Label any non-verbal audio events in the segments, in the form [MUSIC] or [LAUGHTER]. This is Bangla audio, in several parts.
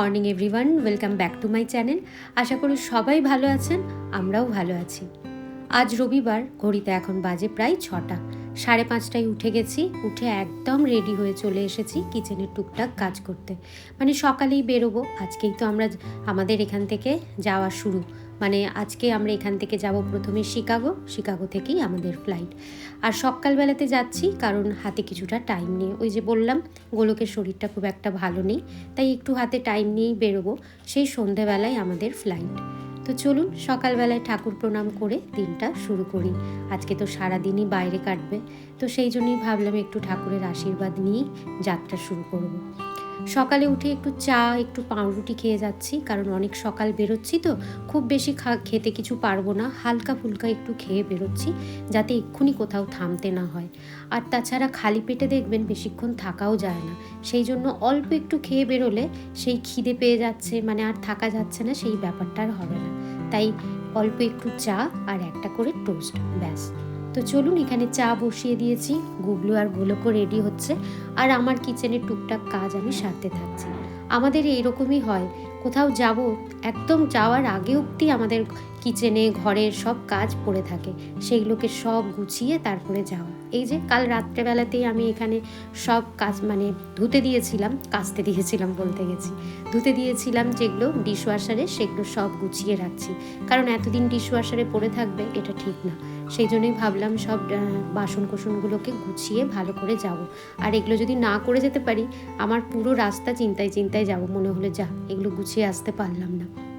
Morning everyone, welcome back to my channel. আশা করি সবাই ভালো আছেন, আমরাও ভালো আছি। আজ রবিবার, ঘড়িতে এখন বাজে প্রায় ছটা। সাড়ে পাঁচটায় উঠে গেছি, উঠে একদম রেডি হয়ে চলে এসেছি কিচেনের টুকটাক কাজ করতে। মানে সকালেই বেরোবো, আজকেই তো আমরা আমাদের এখান থেকে যাওয়া শুরু। মানে আজকে আমরা এখান থেকে যাব প্রথমে শিকাগো। শিকাগো থেকেই আমাদের ফ্লাইট আর সকালবেলাতে যাচ্ছি কারণ হাতে কিছুটা টাইম নিয়ে ওই যে বললাম, গোলকের শরীরটা খুব একটা ভালো নেই, তাই একটু হাতে টাইম নিয়েই বেরোবো। সেই সন্ধেবেলায় আমাদের ফ্লাইট তো চলুন, সকালবেলায় ঠাকুর প্রণাম করে দিনটা শুরু করি। আজকে তো সারা দিনই বাইরে কাটবে। তো সেই জন্যই ভাবলাম একটু ঠাকুরের আশীর্বাদ নিয়েই যাত্রা শুরু করব। সকালে উঠে একটু চা, একটু পাউরুটি খেয়ে যাচ্ছি, কারণ অনেক সকাল বেরোচ্ছি তো, খুব বেশি খা, খেতে কিছু পারব না, হালকা ফুলকা একটু খেয়ে বেরোচ্ছি, যাতে এক্ষুনি কোথাও থামতে না হয়। আর তাছাড়া খালি পেটে দেখবেন বেশিক্ষণ থাকাও যায় না, সেই জন্য অল্প একটু খেয়ে বেরোলে সেই খিদে পেয়ে যাচ্ছে মানে আর থাকা যাচ্ছে না, সেই ব্যাপারটা আর হবে না। তাই অল্প একটু চা আর একটা করে টোস্ট, ব্যাস। তো চলুন এখানে চা বসিয়ে দিয়েছি। গুবলু আর গোলকও রেডি হচ্ছে। আর আমার কিচেনের টুকটাক কাজ আমি সারতে থাকছি। আমাদের এইরকমই হয়। কোথাও যাব, একদম যাওয়ার আগে অবধি আমাদের কিচেনে ঘরের সব কাজ পড়ে থাকে। সেইগুলোকে সব গুছিয়ে তারপরে যাওয়া। এই যে, কাল রাত্রেবেলাতেই আমি এখানে সব কাজ মানে ধুতে দিয়েছিলাম, কাচতে দিয়েছিলাম বলতে গেছি। ধুতে দিয়েছিলাম যেগুলো ডিশওয়াশারে সেগুলো সব গুছিয়ে রাখছি। কারণ এতদিন ডিশওয়াশারে পড়ে থাকবে, এটা ঠিক না। সেই জন্যই ভাবলাম সব বাসন কোসনগুলোকে গুছিয়ে ভালো করে যাব। আর এগুলো যদি না করে যেতে পারি, আমার পুরো রাস্তা চিন্তায় চিন্তায় যাব। মনে হলে, যা, এগুলো গুছিয়ে আসতে পারলাম না।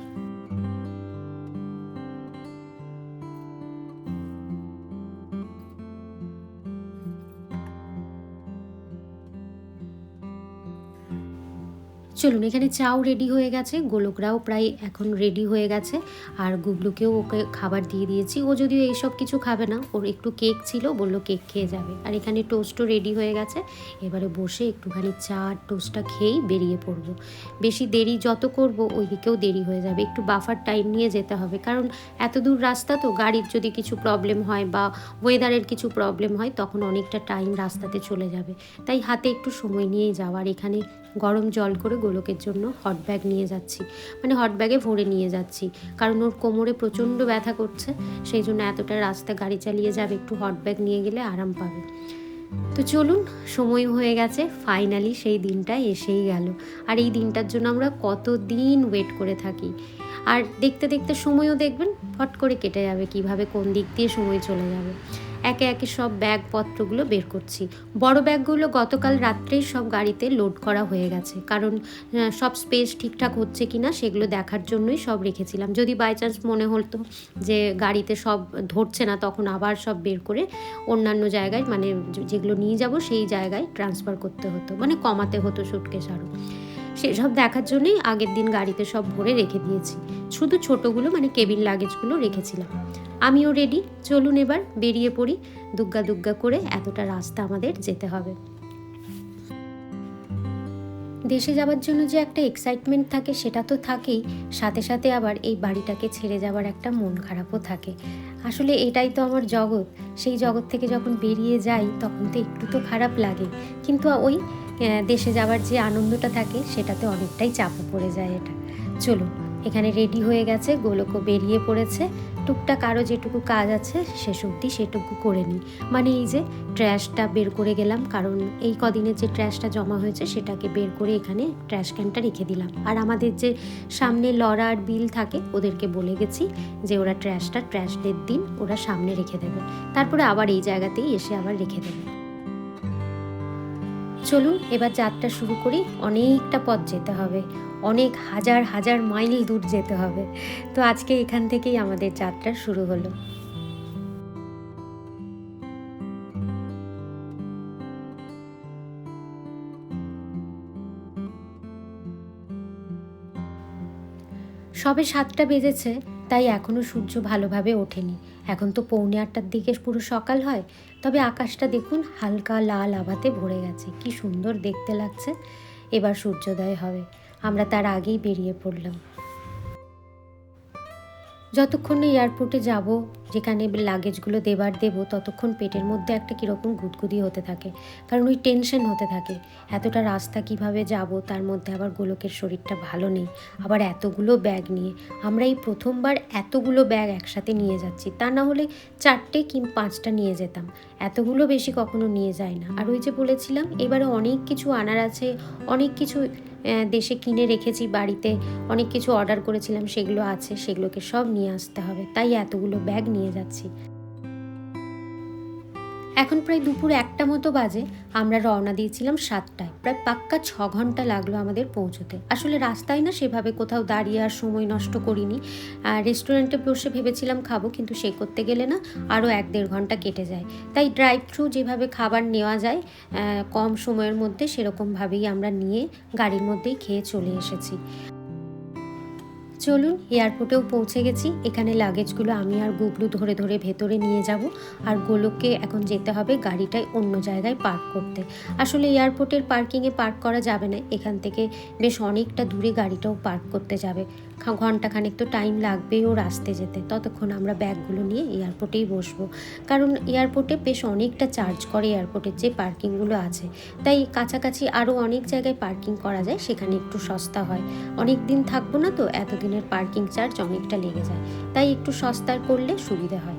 চলুন, এখানে চাও রেডি হয়ে গেছে, গোলকরাও প্রায় এখন রেডি হয়ে গেছে, আর গুবলুকেও ওকে খাবার দিয়ে দিয়েছি। ও যদিও এইসব কিছু খাবে না, ওর একটু কেক ছিল, বলল কেক খেয়ে যাবে। আর এখানে টোস্টও রেডি হয়ে গেছে, এবারে বসে একটুখানি চা আর টোস্টটা খেয়েই বেরিয়ে পড়ব। বেশি দেরি যত করব ওই দিকেও দেরি হয়ে যাবে। একটু বাফার টাইম নিয়ে যেতে হবে, কারণ এত দূর রাস্তা তো গাড়ির যদি কিছু প্রবলেম হয় বা ওয়েদারের কিছু প্রবলেম হয়, তখন অনেকটা টাইম রাস্তাতে চলে যাবে। তাই হাতে একটু সময় নিয়েই যাওয়ার এখানে গরম জল করে গোলকের জন্য হট ব্যাগ নিয়ে যাচ্ছি। মানে হট ব্যাগে ভরে নিয়ে যাচ্ছি। কারণ ওর কোমরে প্রচণ্ড ব্যথা করছে, সেই জন্য এতটা রাস্তা গাড়ি চালিয়ে যাবে, একটু হট ব্যাগ নিয়ে গেলে আরাম পাবে। তো চলুন, সময় হয়ে গেছে ফাইনালি সেই দিনটা এসেই গেল। আর এই দিনটার জন্য আমরা কত দিন ওয়েট করে থাকি? আর দেখতে দেখতে সময়ও দেখবেন, ফট করে কেটে যাবে কীভাবে কোন দিক দিয়ে সময় চলে যাবে। একে একে সব ব্যাগপত্রগুলো বের করছি। বড় ব্যাগগুলো গতকাল রাত্রেই সব গাড়িতে লোড করা হয়ে গেছে। কারণ সব স্পেস ঠিকঠাক হচ্ছে কি না সেগুলো দেখার জন্যই সব রেখেছিলাম। যদি বাই চান্স মনে হতো যে গাড়িতে সব ধরছে না, তখন আবার সব বের করে অন্যান্য জায়গায় মানে যেগুলো নিয়ে যাব সেই জায়গায় ট্রান্সফার করতে হতো। মানে কমাতে হতো সুটকেস আরও সেসব দেখার জন্যই আগের দিন গাড়িতে সব ভরে রেখে দিয়েছি। শুধু ছোটোগুলো মানে কেবিন লাগেজগুলো রেখেছিলাম। আমিও রেডি চলুন এবার বেরিয়ে পড়ি। দুগ্গা দুগ্গা করে এতটা রাস্তা আমাদের যেতে হবে। দেশে যাওয়ার জন্য যে একটা এক্সাইটমেন্ট থাকে, সেটা তো থাকেই। সাথে সাথে আবার এই বাড়িটাকে ছেড়ে যাওয়ার একটা মন খারাপও থাকে। আসলে এটাই তো আমার জগৎ। সেই জগৎ থেকে যখন বেরিয়ে যাই, তখন তো একটু তো খারাপ লাগে। কিন্তু ওই দেশে যাওয়ার যে আনন্দটা থাকে, সেটাতে অনেকটাই চাপও পড়ে যায় এটা। চলুন, এখানে রেডি হয়ে গেছে, গোলকও বেরিয়ে পড়েছে। টুকটাক আরও যেটুকু কাজ আছে, শেষ অবধি সেটুকু করে নিই। মানে এই যে ট্র্যাশটা বের করে গেলাম, কারণ এই কদিনের যে ট্র্যাশটা জমা হয়েছে, সেটাকে বের করে এখানে ট্র্যাশ ক্যানটা রেখে দিলাম। আর আমাদের যে সামনে লড়ার বিল থাকে, ওদেরকে বলে গেছি যে ওরা ট্র্যাশটা ট্র্যাশ ডের দিন, ওরা সামনে রেখে দেবে। তারপরে আবার এই জায়গাতেই এসে আবার রেখে দেবে। চলুন, এবার যাত্রা শুরু করি। অনেকটা পথ যেতে হবে। অনেক হাজার হাজার মাইল দূর যেতে হবে। তো আজকে এখান থেকেই আমাদের যাত্রা শুরু হলো। সবে সাতটা বেজেছে, তাই এখনও সূর্য ভালোভাবে ওঠেনি। এখন তো পৌনে আটটার দিকে পুরো সকাল হয়, তবে আকাশটা দেখুন হালকা লাল আভাতে ভরে গেছে। কি সুন্দর দেখতে লাগছে। এবার সূর্যোদয় হবে। আমরা তার আগেই বেরিয়ে পড়লাম। যতক্ষণ এয়ারপোর্টে যাব, যেখানে লাগেজগুলো দেবার দেব, ততক্ষণ পেটের মধ্যে একটা কীরকম গুদগুদি হতে থাকে। কারণ ওই টেনশন হতে থাকে। এতটা রাস্তা কীভাবে যাব, তার মধ্যে আবার গোলকের শরীরটা ভালো নেই। আবার এতগুলো ব্যাগ নিয়ে। আমরা এই প্রথমবার এতগুলো ব্যাগ একসাথে নিয়ে যাচ্ছি। তা না হলে চারটে কি পাঁচটা নিয়ে যেতাম। এতগুলো বেশি কখনো নিয়ে যায় না। আর ওই যে বলেছিলাম, এবারে অনেক কিছু আনার আছে, অনেক কিছু দেশে কিনে রেখেছি, বাড়িতে অনেক কিছু অর্ডার করেছিলাম, সেগুলো আছে, সেগুলোকে সব নিয়ে আসতে হবে। তাই এতগুলো ব্যাগ নিয়ে যাচ্ছি। এখন প্রায় দুপুর একটা মতো বাজে, আমরা রওনা দিয়েছিলাম সাতটায়। প্রায় পাক্কা ছ ঘণ্টা লাগল আমাদের পৌঁছতে। আসলে রাস্তায় না সেভাবে কোথাও দাঁড়িয়ে আর সময় নষ্ট করিনি। রেস্টুরেন্টে বসে ভেবেছিলাম খাব, কিন্তু সে করতে গেলে না আরও এক দেড় ঘণ্টা কেটে যায়। তাই ড্রাইভ থ্রু যেভাবে খাবার নেওয়া যায় কম সময়ের মধ্যে সেরকমভাবেই আমরা নিয়ে গাড়ির মধ্যেই খেয়ে চলে এসেছি। চলুন, এয়ারপোর্টেও পৌঁছে গেছি। এখানে লাগেজগুলো আমি আর গুবলু ধরে ধরে ভেতরে নিয়ে যাব। আর গোলককে এখন যেতে হবে গাড়িটাই অন্য জায়গায় পার্ক করতে। আসলে এয়ারপোর্টের পার্কিংয়ে পার্ক করা যাবে না। এখান থেকে বেশ অনেকটা দূরে গাড়িটাও পার্ক করতে যাবে। খা- ঘন্টাখানেক তো টাইম লাগবে ওর আসতে যেতে। ততক্ষণ আমরা ব্যাগগুলো নিয়ে এয়ারপোর্টেই বসবো। কারণ এয়ারপোর্টে বেশ অনেকটা চার্জ করে এয়ারপোর্টের যে পার্কিংগুলো আছে। তাই কাছাকাছি আরও অনেক জায়গায় পার্কিং করা যায়, সেখানে একটু সস্তা হয়। অনেক দিন থাকব না তো, এতদিনের পার্কিং চার্জ অনেকটা লেগে যায়। তাই একটু সস্তার করলে সুবিধে হয়।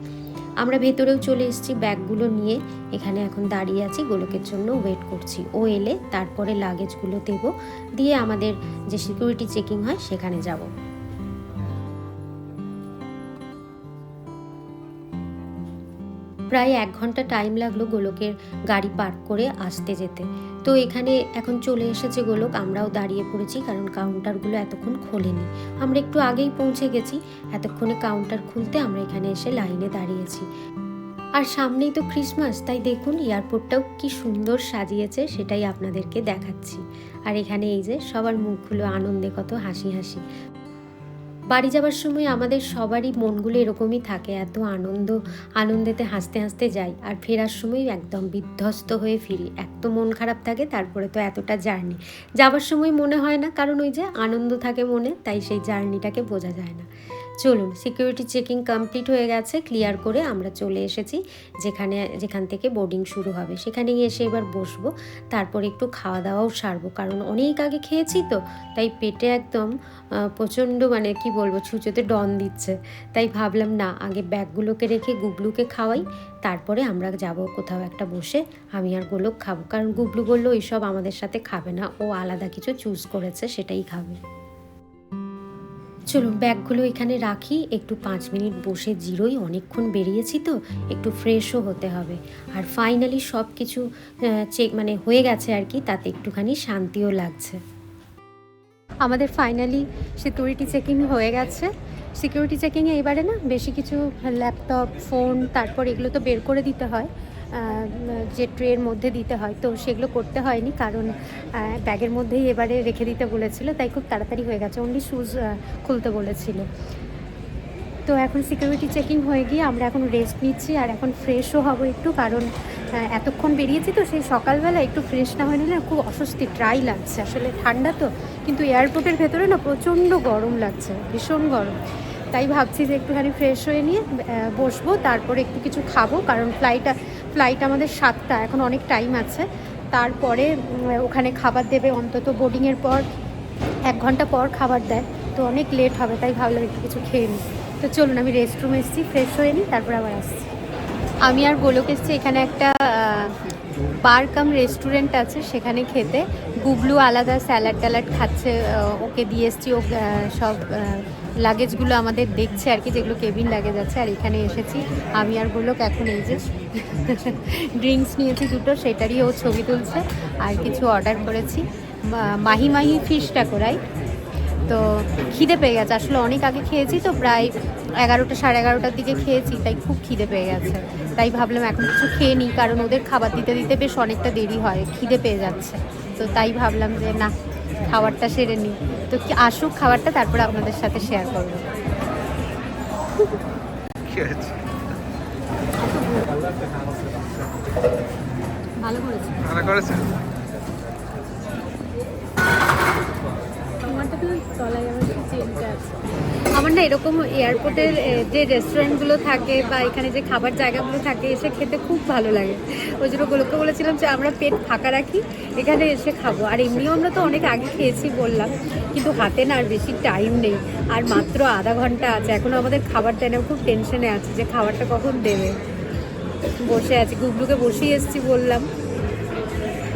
আমরা ভেতরেও চলে এসেছি ব্যাগগুলো নিয়ে। এখানে এখন দাঁড়িয়ে আছি, গোলকের জন্য ওয়েট করছি। ও এলে তারপরে লাগেজগুলো দেবো। দিয়ে আমাদের যে সিকিউরিটি চেকিং হয়, সেখানে যাব। প্রায় এক ঘণ্টা টাইম লাগল গোলকের গাড়ি পার্ক করে আসতে যেতে। তো এখানে এখন চলে এসেছে গোলক, আমরাও দাঁড়িয়ে পড়েছি কারণ কাউন্টারগুলো এতক্ষণ খোলেনি। আমরা একটু আগেই পৌঁছে গেছি, এতক্ষণে কাউন্টার খুলতে আমরা এখানে এসে লাইনে দাঁড়িয়েছি। আর সামনেই তো ক্রিসমাস তাই দেখুন এয়ারপোর্টটাও কি সুন্দর সাজিয়েছে সেটাই আপনাদেরকে দেখাচ্ছি। আর এখানে এই যে সবার মুখগুলো আনন্দে কত হাসি হাসি। বাড়ি যাবার সময় আমাদের সবারই মনগুলো এরকমই থাকে, এত আনন্দ, আনন্দেতে হাসতে হাসতে যাই আর ফেরার সময় একদম বিধ্বস্ত হয়ে ফিরি। এক তো মন খারাপ থাকে, তারপরে তো এতটা জার্নি। যাবার সময় মনে হয় না, কারণ ওই যে আনন্দ থাকে মনে, তাই সেই জার্নিটাকে বোঝা যায় না। চলুন সিকিউরিটি চেকিং কমপ্লিট হয়ে গেছে ক্লিয়ার করে আমরা চলে এসেছি যেখানে, যেখান থেকে বোর্ডিং শুরু হবে। সেখানে এসে এবার বসবো, তারপর একটু খাওয়া দাওয়াও সারবো। কারণ অনেক আগে খেয়েছি তো, তাই পেটে একদম প্রচণ্ড মানে কি বলব, ছুঁচোতে ডন দিচ্ছে। তাই ভাবলাম, না, আগে ব্যাগগুলোকে রেখে গুবলুকে খাওয়াই, তারপরে আমরা যাব কোথাও একটা বসে আমি আর গোলক খাব। কারণ গুবলু বলল এইসব আমাদের সাথে খাবে না, ও আলাদা কিছু চুজ করেছে, সেটাই খাবে। চলুন ব্যাগগুলো এখানে রাখি। একটু পাঁচ মিনিট বসে জিরোই, অনেকক্ষণ বেরিয়েছি তো, একটু ফ্রেশও হতে হবে। আর ফাইনালি সব কিছু চেক মানে হয়ে গেছে আর কি, তাতে একটুখানি শান্তিও লাগছে। আমাদের ফাইনালি সিকিউরিটি চেকিং হয়ে গেছে। সিকিউরিটি চেকিংয়ে এবারে না বেশি কিছু ল্যাপটপ ফোন তারপর এগুলো তো বের করে দিতে হয়। যে ট্রের মধ্যে দিতে হয়, তো সেগুলো করতে হয়নি কারণ ব্যাগের মধ্যেই এবারে রেখে দিতে বলেছিল, তাই খুব তাড়াতাড়ি হয়ে গেছে অনলি শুজ খুলতে বলেছিল। তো এখন সিকিউরিটি চেকিং হয়ে গিয়ে আমরা এখন রেস্ট নিচ্ছি আর এখন ফ্রেশও হব একটু, কারণ এতক্ষণ বেরিয়েছি তো সেই সকালবেলা একটু ফ্রেশ না হয়ে নিলে খুব অস্বস্তি ট্রাই লাগছে। আসলে ঠান্ডা তো, কিন্তু এয়ারপোর্টের ভেতরে না প্রচণ্ড গরম লাগছে, ভীষণ গরম। তাই ভাবছি যে একটুখানি ফ্রেশ হয়ে নিয়ে বসবো, তারপরে একটু কিছু খাব, কারণ ফ্লাইটটা ফ্লাইট আমাদের সাতটা, এখন অনেক টাইম আছে। তারপরে ওখানে খাবার দেবে, অন্তত বোর্ডিংয়ের পর এক ঘণ্টা পর খাবার দেয়। তো অনেক লেট হবে, তাই ভাবলাম একটু কিছু খেয়ে নিই তো চলুন, আমি রেস্টরুমে এসেছি ফ্রেশ হয়ে নিই তারপর আবার আসছি। আমি আর গোলক এসেছি, এখানে একটা বার কাম রেস্টুরেন্ট আছে, সেখানে খেতে। গুবলু আলাদা স্যালাড ট্যালাড খাচ্ছে ওকে দিয়ে এসেছি, ও সব লাগেজগুলো আমাদের দেখছে আর কি, যেগুলো কেবিন লাগেজ আছে, আর এখানে এসেছি। আমি আর গোলক এখন এই যে ড্রিঙ্কস নিয়েছি দুটো, সেটারই ও ছবি তুলছে। আর কিছু অর্ডার করেছি। মাহি মাহি ফিশটা করাই তো খিদে পেয়ে গেছে। আসলে অনেক আগে খেয়েছি তো, প্রায় এগারোটা, সাড়ে এগারোটার দিকে খেয়েছি, তাই খুব খিদে পেয়ে গেছে। তাই ভাবলাম এখন কিছু খেয়ে নিই, কারণ ওদের খাবার দিতে দিতে বেশ অনেকটা দেরি হয়, খিদে পেয়ে যাচ্ছে। তো তাই ভাবলাম যে না, খাবারটা সেরে নিই। তো কি আসুক খাবারটা তারপর আপনাদের সাথে শেয়ার করব। ভালো করেছে ভালো করেছে আমার না এরকম এয়ারপোর্টের যে রেস্টুরেন্টগুলো থাকে বা এখানে যে খাবার জায়গাগুলো থাকে, এসে খেতে খুব ভালো লাগে। ওই জন্য গোলককে বলেছিলাম যে, আমরা পেট ফাঁকা রাখি, এখানে এসে খাব। আর এমনিও আমরা তো অনেক আগে খেয়েছি বললাম, কিন্তু হাতে না আর বেশি টাইম নেই। আর মাত্র আধা ঘণ্টা আছে। এখনও আমাদের খাবার দেয় না খুব টেনশনে আছে যে, খাবারটা কখন দেবে? বসে আছি। গুবলুকে বসেই এসেছি বললাম।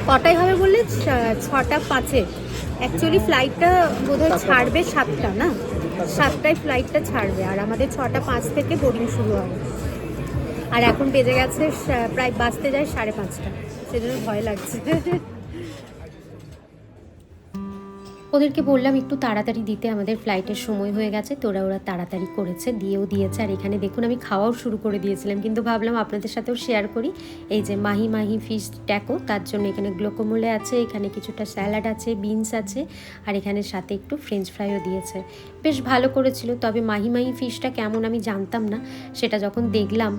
কটায় হবে বললে? ছটা পাঁচে। অ্যাকচুয়ালি ফ্লাইটটা বোধহয় ছাড়বে সাতটা না? সাতটায় ফ্লাইটটা ছাড়বে আর আমাদের ছটা পাঁচ থেকে বোর্ডিং শুরু হবে। আর এখন বেজে গেছে প্রায় বাঁচতে যায় সাড়ে পাঁচটা। সেজন্য ভয় লাগছে। [LAUGHS] ওদেরকে বললাম, একটু তাড়াতাড়ি দিতে, আমাদের ফ্লাইটের সময় হয়ে গেছে, তোরা ওরা তাড়াতাড়ি করেছে, দিয়েও দিয়েছে। আর এখানে দেখুন, আমি খাওয়াও শুরু করে দিয়েছিলাম, কিন্তু ভাবলাম আপনাদের সাথেও শেয়ার করি। এই যে মাহি মাহি ফিশ ট্যাকো তার জন্য এখানে গ্লোকোমোলে আছে, এখানে কিছুটা স্যালাড আছে বিনস আছে, আর এখানে সাথে একটু ফ্রেঞ্চ ফ্রাইও দিয়েছে। বেশ ভালো করেছিল। তবে মাহি মাহি ফিশটা কেমন আমি জানতাম না। সেটা যখন দেখলাম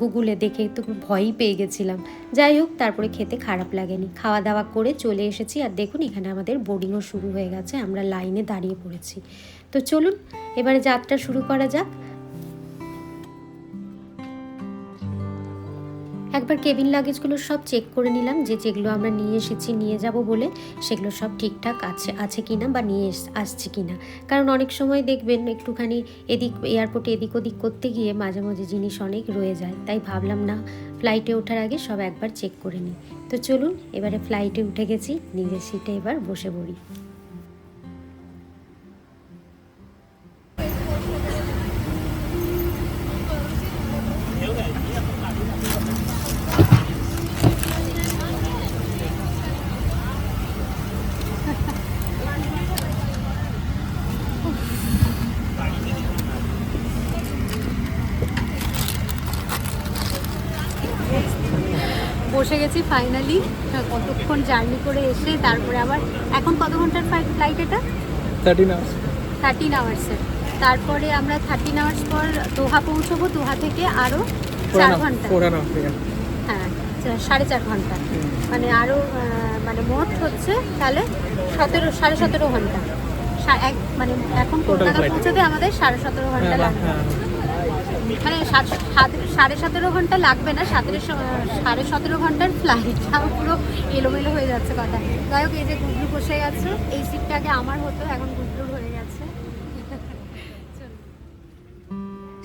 গুগলে দেখে তো ভয়ই পেয়ে গেছিলাম। যাই হোক, তারপরে খেতে খারাপ লাগেনি। খাওয়া দাওয়া করে চলে এসেছি আর দেখুন, এখানে আমাদের বোর্ডিংও শুরু হয়ে গেছে। আমরা লাইনে দাঁড়িয়ে পড়েছি। তো চলুন, এবারে যাত্রা শুরু করা যাক। একবার কেবিন লাগেজগুলো সব চেক করে নিলাম যে যেগুলো আমরা নিয়ে এসেছি, নিয়ে যাব বলে সেগুলো সব ঠিকঠাক আছে আছে কি না বা নিয়ে আসছে কিনা। কারণ অনেক সময় দেখবেন একটুখানি এদিক এয়ারপোর্টে এদিক ওদিক করতে গিয়ে মাঝে মাঝে জিনিস অনেক রয়ে যায়। তাই ভাবলাম না ফ্লাইটে ওঠার আগে সব একবার চেক করে নিই। তো চলুন, এবারে ফ্লাইটে উঠে গেছি, নিজের সিটে এবার বসে পড়ি। কতক্ষণ জার্নি করে এসে তারপরে আবার এখন কত ঘণ্টার ফ্লাইট এটা? থার্টিন আওয়ার্স থার্টিন আওয়ার্সের তারপরে আমরা থার্টিন আওয়ার্স পর দোহা পৌঁছবো। দোহা থেকে আরও চার ঘণ্টা। হ্যাঁ সাড়ে চার ঘণ্টা। মানে আরও মানে মোট হচ্ছে তাহলে সতেরো সাড়ে সতেরো ঘণ্টা। এক মানে এখন কলকাতা. পৌঁছতে আমাদের সাড়ে সতেরো ঘণ্টা হ্যাঁ লাগবে। হ্যাঁ। মানে সাত- সাড়ে সতেরো ঘণ্টা লাগবে না, সাতেরো সাড়ে সতেরো ঘণ্টার ফ্লাইট [LAUGHS] পুরো এলোমেলো হয়ে যাচ্ছে কথা। যাই হোক, এই যে গুগলু বসে গেছে, এই সিটটা আগে আমার হতো, এখন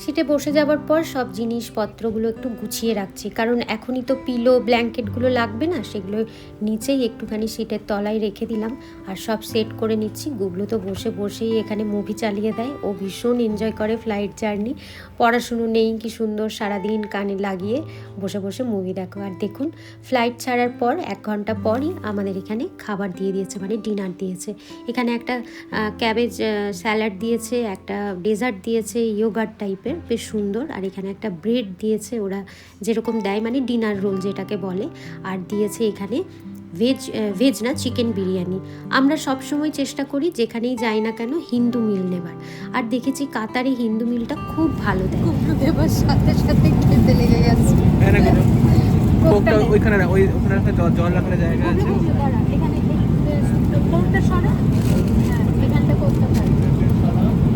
সিটে বসে যাওয়ার পর সব জিনিসপত্রগুলো একটু গুছিয়ে রাখছি। কারণ এখনই তো পিলো ব্ল্যাঙ্কেটগুলো লাগবে না, সেগুলো নিচেই একটুখানি সিটের তলায় রেখে দিলাম। আর সব সেট করে নিচ্ছি। গুগলো তো বসে বসেই এখানে মুভি চালিয়ে দেয়। ও ভীষণ এনজয় করে ফ্লাইট জার্নি পড়াশুনো নেই কি সুন্দর সারাদিন কানে লাগিয়ে বসে বসে মুভি দেখো। আর দেখুন ফ্লাইট ছাড়ার পর এক ঘণ্টা পরই আমাদের এখানে খাবার দিয়ে দিয়েছে মানে ডিনার দিয়েছে। এখানে একটা ক্যাবেজ স্যালাড দিয়েছে, একটা ডেজার্ট দিয়েছে ইয়োগার্ট টাইপের বেশ সুন্দর। আর এখানে একটা ব্রেড দিয়েছে ওরা যেরকম দেয় মানে ডিনার রোল যেটাকে বলে। আর দিয়েছে এখানে ভেজ ভেজ না চিকেন বিরিয়ানি। আমরা সব সময় চেষ্টা করি যেখানেই যাই না কেন হিন্দু মিল নেবার। আর দেখেছি কাতারে হিন্দু মিলটা খুব ভালো দেয়। দেবার সাথে সাথে খেতে লেগে গেছে। হ্যাঁ। ওইখানে ওই ওখানে জল জল রাখার জায়গা আছে। এখানে কোকটা সরা হ্যাঁ এখানটা কোকটা জলটা ওইখানে রাখো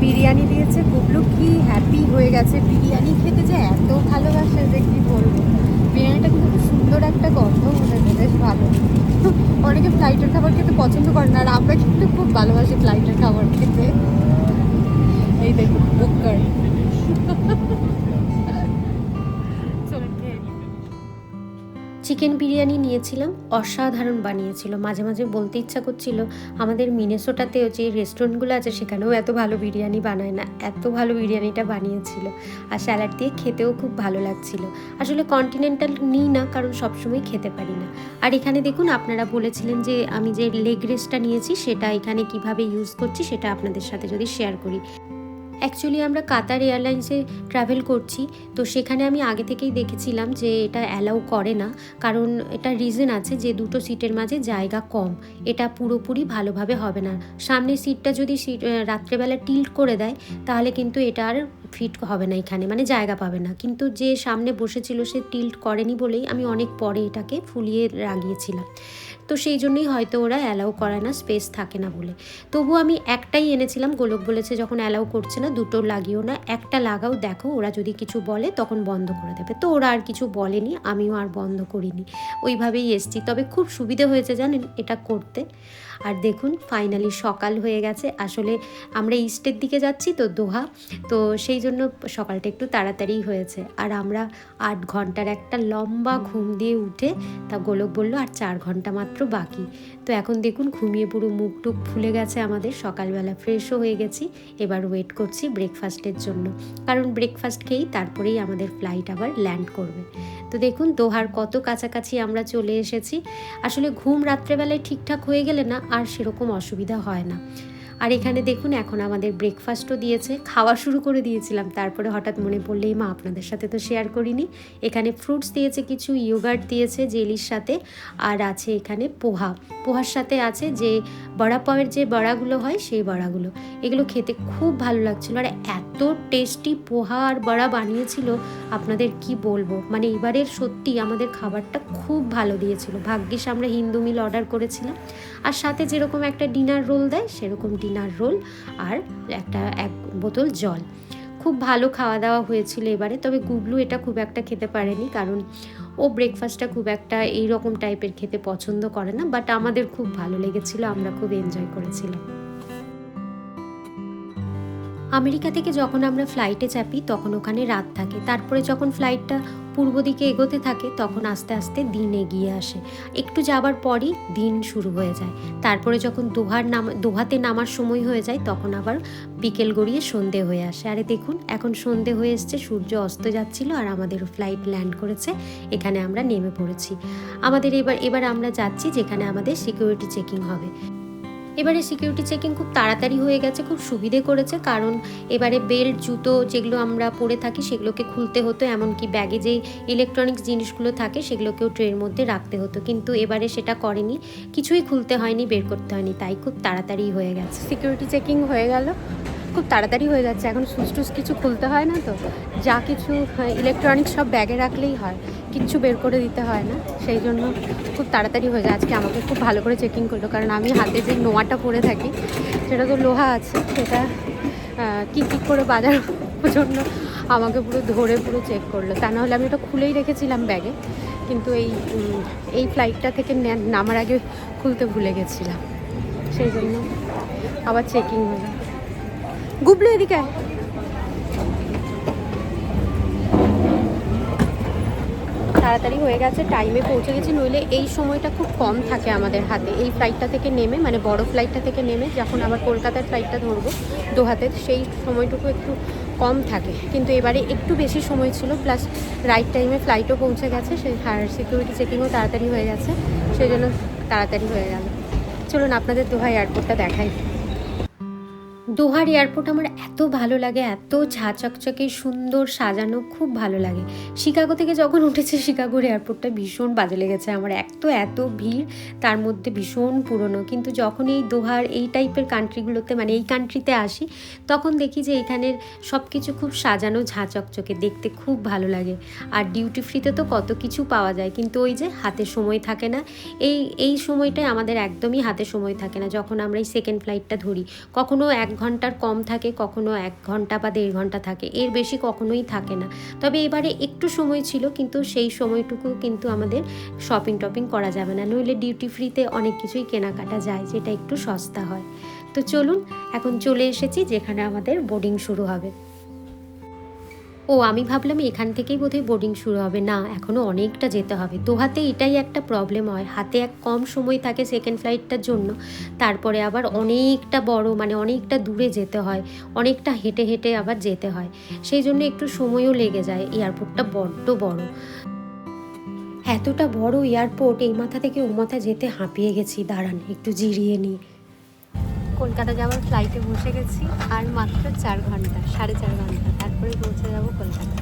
বিরিয়ানি দিয়েছে বুবলু কি হ্যাপি হয়ে গেছে। বিরিয়ানি খেতে যে এত ভালোবাসে যে কি বলব। বিরিয়ানিটা কিন্তু খুব সুন্দর একটা গন্ধ মনে উঠেছে বেশ ভালো। [LAUGHS] অনেকে ফ্লাইটের খাবার খেতে পছন্দ করে না, আর আমরা কিন্তু খুব ভালোবাসি ফ্লাইটের খাবার খেতে। এই দেখুন বুকার চলুন চিকেন বিরিয়ানি নিয়েছিলাম, অসাধারণ বানিয়েছিল। মাঝে মাঝে বলতে ইচ্ছা করছিল, আমাদের মিনেসোটাতেও যে রেস্টুরেন্টগুলো আছে, সেখানেও এত ভালো বিরিয়ানি বানায় না, এত ভালো বিরিয়ানিটা বানিয়েছিল। আর স্যালাড দিয়ে খেতেও খুব ভালো লাগছিল। আসলে কন্টিনেন্টাল নিই না, কারণ সবসময় খেতে পারি না। আর এখানে দেখুন, আপনারা বলেছিলেন যে আমি যে লেগ রেস্টটা নিয়েছি, সেটা এখানে কীভাবে ইউজ করছি, সেটা আপনাদের সাথে যদি শেয়ার করি। অ্যাকচুয়ালি আমরা কাতার এয়ারলাইন্সে ট্রাভেল করছি। তো সেখানে আমি আগে থেকেই দেখেছিলাম যে এটা অ্যালাউ করে না। কারণ এটা রিজন আছে যে দুটো সিটের মাঝে জায়গা কম। এটা পুরোপুরি ভালোভাবে হবে না। সামনের সিটটা যদি সিট রাত্রেবেলা টিল্ট করে দেয়, তাহলে কিন্তু এটা আর ফিট হবে না এখানে। মানে জায়গা পাবে না। কিন্তু যে সামনে বসেছিল, সে টিল্ট করেনি বলেই আমি অনেক পরে এটাকে ফুলিয়ে লাগিয়েছিলাম তো সেই জন্যই হয়তো ওরা অ্যালাউ করে না স্পেস থাকে না বলে। তবু আমি একটাই এনেছিলাম, গোলক বলেছে যখন অ্যালাউ করছে না, দুটো লাগিও না, একটা লাগাও, দেখো, ওরা যদি কিছু বলে তখন বন্ধ করে দেবে। তো ওরা আর কিছু বলেনি, আমিও আর বন্ধ করিনি। ওইভাবেই এসছি। তবে খুব সুবিধে হয়েছে জানেন এটা করতে। আর দেখুন ফাইনালি সকাল হয়ে গেছে। আসলে আমরা ইস্টের দিকে যাচ্ছি তো দোহা, তো সেই জন্য সকালটা একটু তাড়াতাড়ি হয়েছে। আর আমরা আট ঘণ্টার একটা লম্বা ঘুম দিয়ে উঠে তা গোলক বলল, আর চার ঘণ্টা মাত্র বাকি। তো এখন দেখুন, ঘুমিয়ে পুরো মুখ টুক ফুলে গেছে আমাদের। সকালবেলা ফ্রেশও হয়ে গেছি। এবার ওয়েট করছি ব্রেকফাস্টের জন্য। কারণ ব্রেকফাস্ট খেয়েই তারপরেই আমাদের ফ্লাইট আবার ল্যান্ড করবে। তো দেখুন, দোহার কত কাছাকাছি আমরা চলে এসেছি। আসলে ঘুম রাত্রেবেলায় ঠিকঠাক হয়ে গেলে না, আর সেরকম অসুবিধা হয় না। আর এখানে দেখুন, এখন আমাদের ব্রেকফাস্টও দিয়েছে, খাওয়া শুরু করে দিয়েছিলাম। তারপরে হঠাৎ মনে পড়লেই, মা, আপনাদের সাথে তো শেয়ার করিনি। এখানে ফ্রুটস দিয়েছে কিছু ইয়োগার্ট দিয়েছে জেলির সাথে, আর আছে এখানে পোহা। পোহার সাথে আছে যে বড়া পাওয়ের যে বড়াগুলো হয়, সেই বড়াগুলো। এগুলো খেতে খুব ভালো লাগছিল। আর এত টেস্টি পোহা আর বড়া বানিয়েছিল, আপনাদের কি বলব? মানে এবারের সত্যি আমাদের খাবারটা খুব ভালো দিয়েছিল। ভাগ্যিস আমরা হিন্দু মিল অর্ডার করেছিলাম। আর সাথে যেরকম একটা ডিনার রোল দেয়, সেরকম ডিনার রোল আর একটা এক বোতল জল। খুব ভালো খাওয়া দাওয়া হয়েছিল এবারে, তবে গুবলু এটা খুব একটা খেতে পারেনি কারণ ও ব্রেকফাস্টটা খুব একটা এই রকম টাইপের খেতে পছন্দ করে না বাট আমাদের খুব ভালো লেগেছিল, আমরা খুব এনজয় করেছিলাম। আমেরিকা থেকে যখন আমরা ফ্লাইটে চাপি, তখন ওখানে রাত থাকে। তারপরে যখন ফ্লাইটটা পূর্ব দিকে এগোতে থাকে, তখন আস্তে আস্তে দিন এগিয়ে আসে। একটু যাবার পরই দিন শুরু হয়ে যায়। তারপরে যখন দোহার নাম, দোহাতে নামার সময় হয়ে যায়, তখন আবার বিকেল গড়িয়ে সন্ধে হয়ে আসে। আরে দেখুন, এখন সন্ধে হয়ে এসছে, সূর্য অস্ত যাচ্ছিল আর আমাদের ফ্লাইট ল্যান্ড করেছে। এখানে আমরা নেমে পড়েছি। আমাদের এবার এবার আমরা যাচ্ছি যেখানে আমাদের সিকিউরিটি চেকিং হবে। এবারে সিকিউরিটি চেকিং খুব তাড়াতাড়ি হয়ে গেছে, খুব সুবিধে করেছে, কারণ এবারে বেল্ট জুতো যেগুলো আমরা পরে থাকি সেগুলোকে খুলতে হতো, এমনকি ব্যাগে যেই ইলেকট্রনিক্স জিনিসগুলো থাকে সেগুলোকেও ট্রের মধ্যে রাখতে হতো, কিন্তু এবারে সেটা করেনি, কিছুই খুলতে হয়নি, বের করতে হয়নি, তাই খুব তাড়াতাড়ি হয়ে গেছে। সিকিউরিটি চেকিং হয়ে গেল। খুব তাড়াতাড়ি হয়ে যাচ্ছে। এখন সুচ টুস কিছু খুলতে হয় না তো। যা কিছু ইলেকট্রনিক্স সব ব্যাগে রাখলেই হয়। কিচ্ছু বের করে দিতে হয় না। সেই জন্য খুব তাড়াতাড়ি হয়ে যায়। আজকে আমাকে খুব ভালো করে চেকিং করল। কারণ আমি হাতে যে নোয়াটা পরে থাকি, সেটা তো লোহা আছে। সেটা কি, কী করে বাজার জন্য আমাকে পুরো ধরে পুরো চেক করল। তা নাহলে আমি ওটা খুলেই রেখেছিলাম ব্যাগে কিন্তু এই এই ফ্লাইটটা থেকে নামার আগে খুলতে ভুলে গেছিলাম। সেই জন্য আবার চেকিং হলো। গুবলু এদিকে তাড়াতাড়ি হয়ে গেছে টাইমে পৌঁছে গেছি, নইলে এই সময়টা খুব কম থাকে আমাদের হাতে। এই ফ্লাইটটা থেকে নেমে মানে বড় ফ্লাইটটা থেকে নেমে যখন আবার কলকাতার ফ্লাইটটা ধরবো, দোহাতে, সেই সময়টুকু একটু কম থাকে। কিন্তু এবারে একটু বেশি সময় ছিল প্লাস রাইট টাইমে ফ্লাইটও পৌঁছে গেছে, সেই হায়ার সিকিউরিটি চেকিংও তাড়াতাড়ি হয়ে গেছে, সেই জন্য তাড়াতাড়ি হয়ে গেল। চলুন আপনাদের দোহা এয়ারপোর্টটা দেখাই। দোহার এয়ারপোর্ট আমার এত ভালো লাগে, এত ঝা চকচকে সুন্দর সাজানো খুব ভালো লাগে। শিকাগো থেকে যখন উঠেছে শিকাগোর এয়ারপোর্টটা ভীষণ বাজে লেগেছে আমার এক তো এত ভিড়, তার মধ্যে ভীষণ পুরনো। কিন্তু যখন এই দোহার এই টাইপের কান্ট্রিগুলোতে মানে এই কান্ট্রিতে আসি, তখন দেখি যে এখানের সব কিছু খুব সাজানো ঝা চকচকে দেখতে খুব ভালো লাগে। আর ডিউটি ফ্রিতে তো কত কিছু পাওয়া যায়, কিন্তু ওই যে হাতে সময় থাকে না। এই এই সময়টায় আমাদের একদমই হাতে সময় থাকে না। যখন আমরা এই সেকেন্ড ফ্লাইটটা ধরি, কখনো এক ঘণ্টার কম থাকে, কখনো এক ঘণ্টা বা দেড় ঘণ্টা থাকে, এর বেশি কখনোই থাকে না। তবে এবারে একটু সময় ছিল, কিন্তু সেই সময়টুকু কিন্তু আমাদের শপিং টপিং করা যাবে না। নইলে ডিউটি ফ্রিতে অনেক কিছুই কেনাকাটা যায়, যেটা একটু সস্তা হয়। তো চলুন, এখন চলে এসেছি যেখানে আমাদের বোর্ডিং শুরু হবে। ও, আমি ভাবলাম এখান থেকেই বোধহয় বোর্ডিং শুরু হবে। না এখনও অনেকটা যেতে হবে। দোহাতে এটাই একটা প্রবলেম হয়। হাতে এক কম সময় থাকে সেকেন্ড ফ্লাইটটার জন্য। তারপরে আবার অনেকটা বড় মানে অনেকটা দূরে যেতে হয়। অনেকটা হেঁটে হেঁটে আবার যেতে হয়। সেই জন্য একটু সময়ও লেগে যায়। এয়ারপোর্টটা বড্ড বড়। এতটা বড় এয়ারপোর্ট, এই মাথা থেকে ও মাথা যেতে হাঁপিয়ে গেছি। দাঁড়ান, একটু জিরিয়ে নিই। কলকাতা যাওয়ার ফ্লাইটে বসে গেছি আর মাত্র চার ঘণ্টা সাড়ে চার ঘণ্টা। তারপরে পৌঁছে যাব কলকাতা।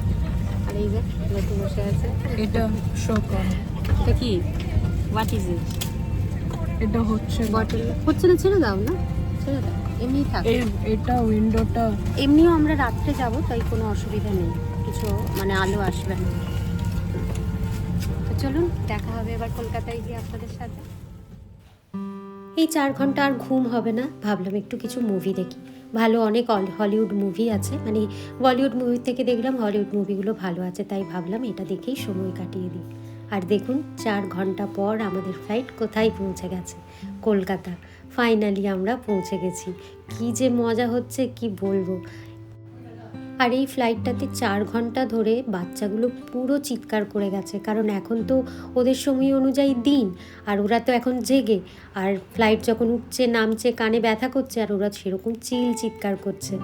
আর এই যে নতুন বসে আছে। এটা শো এটা কি? হোয়াট ইজ ইট এটা হচ্ছে বটল হচ্ছে না ছেড়ে দাও না। ছেড়ে দাও। এমনি থাকে। এটা উইন্ডোটা এমনিও আমরা রাত্রে যাব তাই কোনো অসুবিধা নেই। কিছু মানে আলো আসবে না। তো চলুন দেখা হবে এবার কলকাতায় গিয়ে আপনাদের সাথে। এই চার ঘণ্টা আর ঘুম হবে না। ভাবলাম একটু কিছু মুভি দেখি। ভালো অনেক হলিউড মুভি আছে। মানে বলিউড মুভি থেকে দেখলাম হলিউড মুভিগুলো ভালো আছে, তাই ভাবলাম এটা দেখেই সময় কাটিয়ে দিই। আর দেখুন, চার ঘণ্টা পর আমাদের ফ্লাইট কোথায় পৌঁছে গেছে? কলকাতা। ফাইনালি আমরা পৌঁছে গেছি। কি যে মজা হচ্ছে, কি বলব? আর এই ফ্লাইটটাতে চার ঘণ্টা ধরে বাচ্চাগুলো পুরো চিৎকার করে গেছে। কারণ এখন তো ওদের সময় অনুযায়ী দিন, আর ওরা তো এখন জেগে। আর ফ্লাইট যখন উঠছে, নামছে, কানে ব্যথা করছে, আর ওরা সেরকম চিল চিৎকার করছে।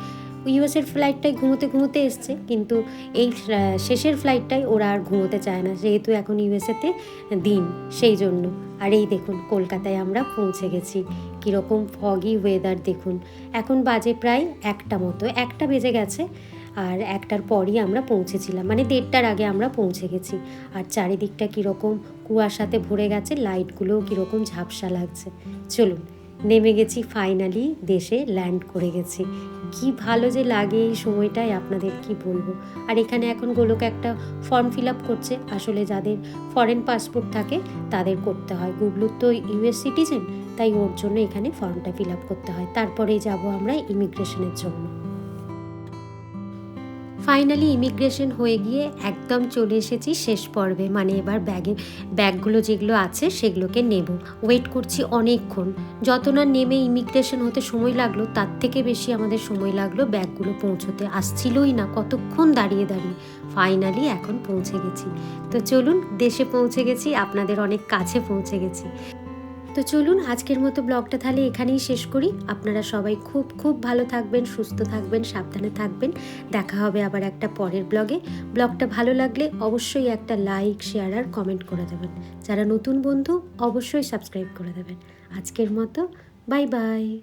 ইউএসের ফ্লাইটটাই ঘুমোতে ঘুমোতে এসছে, কিন্তু এই শেষের ফ্লাইটটাই ওরা আর ঘুমোতে চায় না, যেহেতু এখন ইউএসএতে দিন, সেই জন্য। আর এই দেখুন, কলকাতায় আমরা পৌঁছে গেছি। কীরকম ফগি ওয়েদার দেখুন। এখন বাজে প্রায় একটা মতো, একটা বেজে গেছে। আর একটার পরই আমরা পৌঁছেছিলাম। মানে দেড়টার আগে আমরা পৌঁছে গেছি। আর চারিদিকটা কীরকম কুয়াশাতে ভরে গেছে, লাইটগুলোও কীরকম ঝাপসা লাগছে। চলুন, নেমে গেছি ফাইনালি দেশে ল্যান্ড করে গেছি। কি ভালো যে লাগে এই সময়টায়, আপনাদের কি বলব? আর এখানে এখন গোলক একটা ফর্ম ফিল আপ করছে। আসলে যাদের ফরেন পাসপোর্ট থাকে, তাদের করতে হয়। গুগলুর তো ইউএস সিটিজেন তাই ওর জন্য এখানে ফর্মটা ফিল আপ করতে হয়। তারপরেই যাব আমরা ইমিগ্রেশনের জন্য। ফাইনালি ইমিগ্রেশন হয়ে গিয়ে একদম চলে এসেছি শেষ পর্বে। মানে এবার ব্যাগে ব্যাগগুলো যেগুলো আছে সেগুলোকে নেব। ওয়েট করছি অনেকক্ষণ। যত না নেমে ইমিগ্রেশন হতে সময় লাগল, তার থেকে বেশি আমাদের সময় লাগল ব্যাগগুলো পৌঁছতে। আসছিলই না, কতক্ষণ দাঁড়িয়ে দাঁড়িয়ে। ফাইনালি এখন পৌঁছে গেছি। তো চলুন, দেশে পৌঁছে গেছি, আপনাদের অনেক কাছে পৌঁছে গেছি। তো চলুন আজকের মতো ব্লগটা তাহলে এখানেই শেষ করি। আপনারা সবাই খুব খুব ভালো থাকবেন, সুস্থ থাকবেন, সাবধানে থাকবেন। দেখা হবে আবার একটা পরের ব্লগে। ব্লগটা ভালো লাগলে অবশ্যই একটা লাইক, শেয়ার আর কমেন্ট করে দেবেন। যারা নতুন বন্ধু অবশ্যই সাবস্ক্রাইব করে দেবেন। আজকের মতো, বাই বাই।